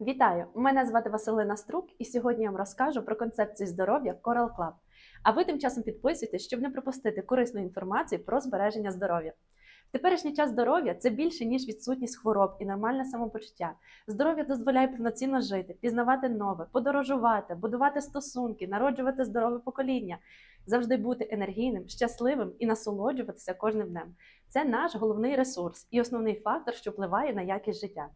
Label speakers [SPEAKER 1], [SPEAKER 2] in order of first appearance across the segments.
[SPEAKER 1] Вітаю! Мене звати Василина Струк, і сьогодні я вам розкажу про концепцію здоров'я Coral Club. А ви тим часом підписуйтесь, щоб не пропустити корисну інформацію про збереження здоров'я. В теперішній час здоров'я це більше ніж відсутність хвороб і нормальне самопочуття. Здоров'я дозволяє повноцінно жити, пізнавати нове, подорожувати, будувати стосунки, народжувати здорове покоління, завжди бути енергійним, щасливим і насолоджуватися кожним днем. Це наш головний ресурс і основний фактор, що впливає на якість життя.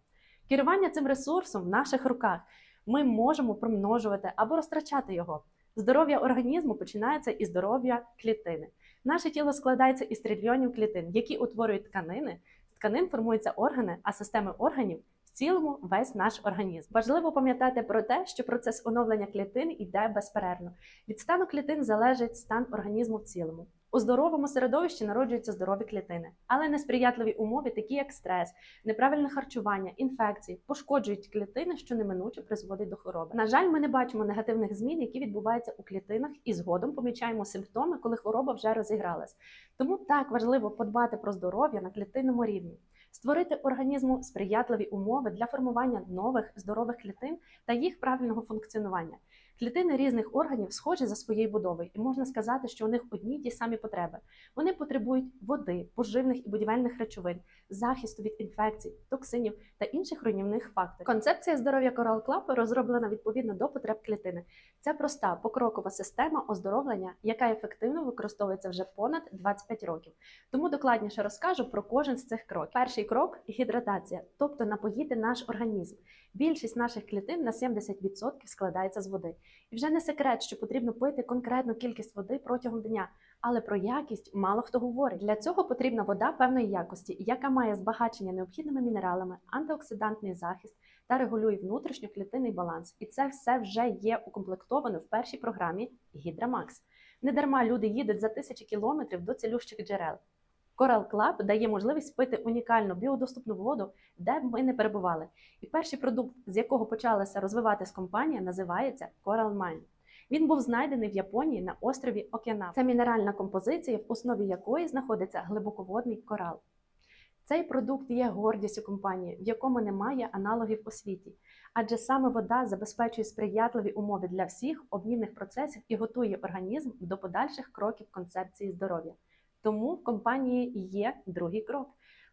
[SPEAKER 1] Керування цим ресурсом в наших руках. Ми можемо примножувати або розтрачати його. Здоров'я організму починається із здоров'я клітини. Наше тіло складається із трильйонів клітин, які утворюють тканини. З тканин формуються органи, а системи органів в цілому весь наш організм. Важливо пам'ятати про те, що процес оновлення клітин йде безперервно. Від стану клітин залежить стан організму в цілому. У здоровому середовищі народжуються здорові клітини, але несприятливі умови, такі як стрес, неправильне харчування, інфекції, пошкоджують клітини, що неминуче призводить до хвороби. На жаль, ми не бачимо негативних змін, які відбуваються у клітинах, і згодом помічаємо симптоми, коли хвороба вже розігралась. Тому так важливо подбати про здоров'я на клітинному рівні. Створити організму сприятливі умови для формування нових здорових клітин та їх правильного функціонування. Клітини різних органів схожі за своєю будовою, і можна сказати, що у них одні й ті самі потреби. Вони потребують води, поживних і будівельних речовин, захисту від інфекцій, токсинів та інших руйнівних факторів. Концепція здоров'я Coral Club розроблена відповідно до потреб клітини. Це проста покрокова система оздоровлення, яка ефективно використовується вже понад 25 років. Тому докладніше розкажу про кожен з цих кроків. Перший крок гідратація, тобто напоїти наш організм. Більшість наших клітин на 70% складається з води. І вже не секрет, що потрібно пити конкретну кількість води протягом дня, але про якість мало хто говорить. Для цього потрібна вода певної якості, яка має збагачення необхідними мінералами, антиоксидантний захист та регулює внутрішньоклітинний баланс. І це все вже є укомплектовано в першій програмі Гідрамакс. Недарма люди їдуть за тисячі кілометрів до цілющих джерел. Coral Club дає можливість пити унікальну біодоступну воду, де б ми не перебували. І перший продукт, з якого почалася розвиватись компанія, називається Coral Mine. Він був знайдений в Японії на острові Окінава. Це мінеральна композиція, в основі якої знаходиться глибоководний корал. Цей продукт є гордістю компанії, в якому немає аналогів у світі, адже саме вода забезпечує сприятливі умови для всіх обмінних процесів і готує організм до подальших кроків концепції здоров'я. Тому в компанії є другий крок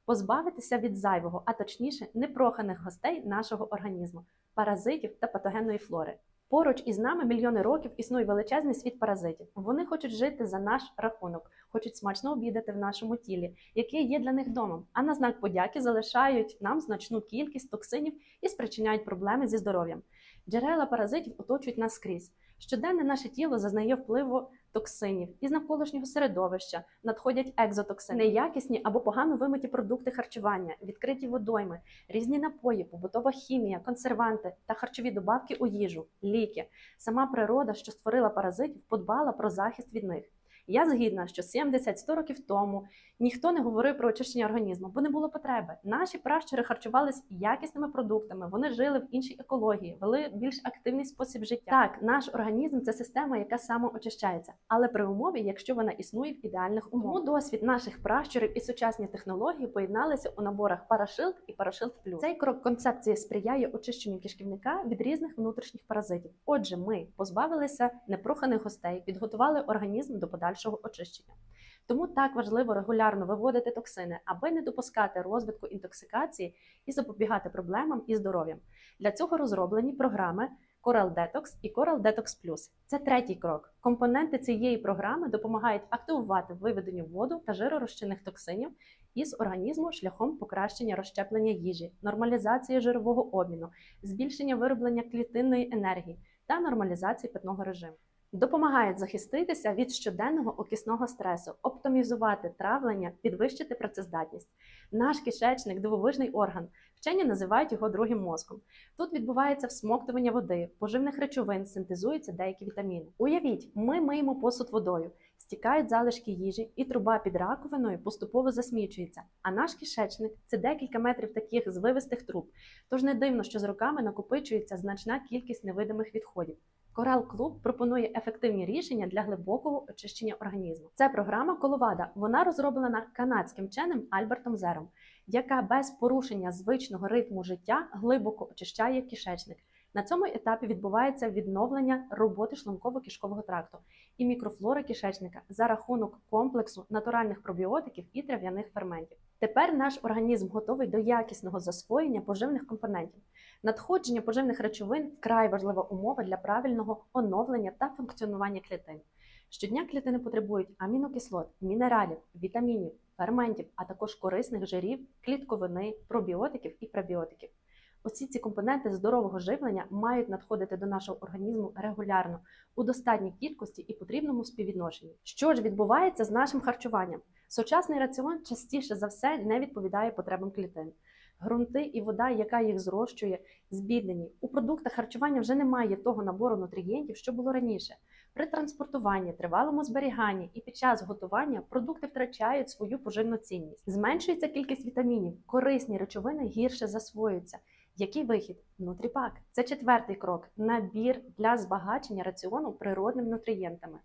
[SPEAKER 1] позбавитися від зайвого, а точніше, непроханих гостей нашого організму, паразитів та патогенної флори. Поруч із нами мільйони років існує величезний світ паразитів. Вони хочуть жити за наш рахунок, хочуть смачно обідати в нашому тілі, яке є для них домом. А на знак подяки залишають нам значну кількість токсинів і спричиняють проблеми зі здоров'ям. Джерела паразитів оточують нас скрізь. Щоденне наше тіло зазнає впливу токсинів із навколишнього середовища, надходять екзотоксини, неякісні або погано вимиті продукти харчування, відкриті водойми, різні напої, побутова хімія, консерванти та харчові добавки у їжу, ліки. Сама природа, що створила паразитів, подбала про захист від них. Я згідна, що 70-100 років тому ніхто не говорив про очищення організму, бо не було потреби. Наші пращури харчувались якісними продуктами, вони жили в іншій екології, вели більш активний спосіб життя. Так, наш організм це система, яка самоочищається, але при умові, якщо вона існує в ідеальних умовах. Тому досвід наших пращурів і сучасні технології поєдналися у наборах Парашилд і Парашилд Плюс. Цей крок концепції сприяє очищенню кишківника від різних внутрішніх паразитів. Отже, ми позбавилися непроханих гостей, підготували організм до подальшого очищення. Тому так важливо регулярно виводити токсини, аби не допускати розвитку інтоксикації і запобігати проблемам із здоров'ям. Для цього розроблені програми Coral Detox і Coral Detox Plus. Це третій крок. Компоненти цієї програми допомагають активувати виведення воду та жиророзчинних токсинів із організму шляхом покращення розщеплення їжі, нормалізації жирового обміну, збільшення вироблення клітинної енергії та нормалізації питного режиму. Допомагають захиститися від щоденного окисного стресу, оптимізувати травлення, підвищити працездатність. Наш кишечник дивовижний орган. Вчені називають його другим мозком. Тут відбувається всмоктування води, поживних речовин, синтезуються деякі вітаміни. Уявіть, ми миємо посуд водою, стікають залишки їжі, і труба під раковиною поступово засмічується. А наш кишечник це декілька метрів таких звивистих труб. Тож не дивно, що з роками накопичується значна кількість невидимих відходів. Корал Клуб пропонує ефективні рішення для глибокого очищення організму. Це програма Коловада. Вона розроблена канадським вченим Альбертом Зером. яка без порушення звичного ритму життя глибоко очищає кишечник. На цьому етапі відбувається відновлення роботи шлунково-кишкового тракту і мікрофлори кишечника за рахунок комплексу натуральних пробіотиків і трав'яних ферментів. Тепер наш організм готовий до якісного засвоєння поживних компонентів. Надходження поживних речовин вкрай важлива умова для правильного оновлення та функціонування клітин. Щодня клітини потребують амінокислот, мінералів, вітамінів, ферментів, а також корисних жирів, клітковини, пробіотиків і пребіотиків. Усі ці компоненти здорового живлення мають надходити до нашого організму регулярно у достатній кількості і потрібному співвідношенні. Що ж відбувається з нашим харчуванням? Сучасний раціон частіше за все не відповідає потребам клітин. Грунти і вода, яка їх зрощує, збіднені. У продуктах харчування вже немає того набору нутрієнтів, що було раніше. При транспортуванні, тривалому зберіганні і під час готування продукти втрачають свою поживну цінність. Зменшується кількість вітамінів, корисні речовини гірше засвоюються. Який вихід? Нутріпак. Це четвертий крок набір для збагачення раціону природними нутрієнтами.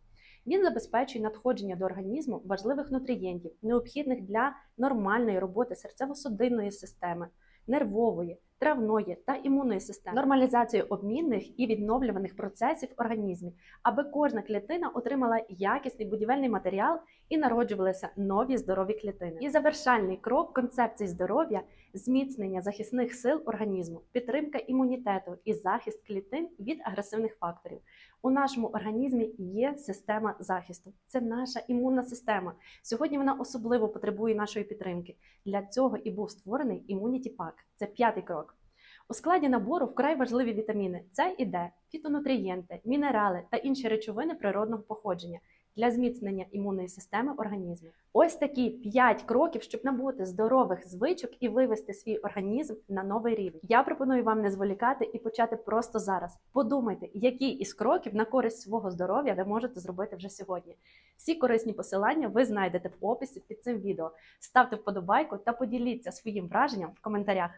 [SPEAKER 1] Він забезпечує надходження до організму важливих нутрієнтів, необхідних для нормальної роботи серцево-судинної системи, нервової, травної та імунної системи, нормалізацію обмінних і відновлюваних процесів в організмі, аби кожна клітина отримала якісний будівельний матеріал і народжувалися нові здорові клітини. І завершальний крок концепції здоров'я зміцнення захисних сил організму, підтримка імунітету і захист клітин від агресивних факторів. У нашому організмі є система захисту. Це наша імунна система. Сьогодні вона особливо потребує нашої підтримки. Для цього і був створений Pack. Це п'ятий крок. У складі набору вкрай важливі вітаміни С і Д, фітонутрієнти, мінерали та інші речовини природного походження для зміцнення імунної системи організму. Ось такі 5 кроків, щоб набути здорових звичок і вивести свій організм на новий рівень. Я пропоную вам не зволікати і почати просто зараз. Подумайте, які із кроків на користь свого здоров'я ви можете зробити вже сьогодні. Всі корисні посилання ви знайдете в описі під цим відео. Ставте вподобайку та поділіться своїм враженням в коментарях.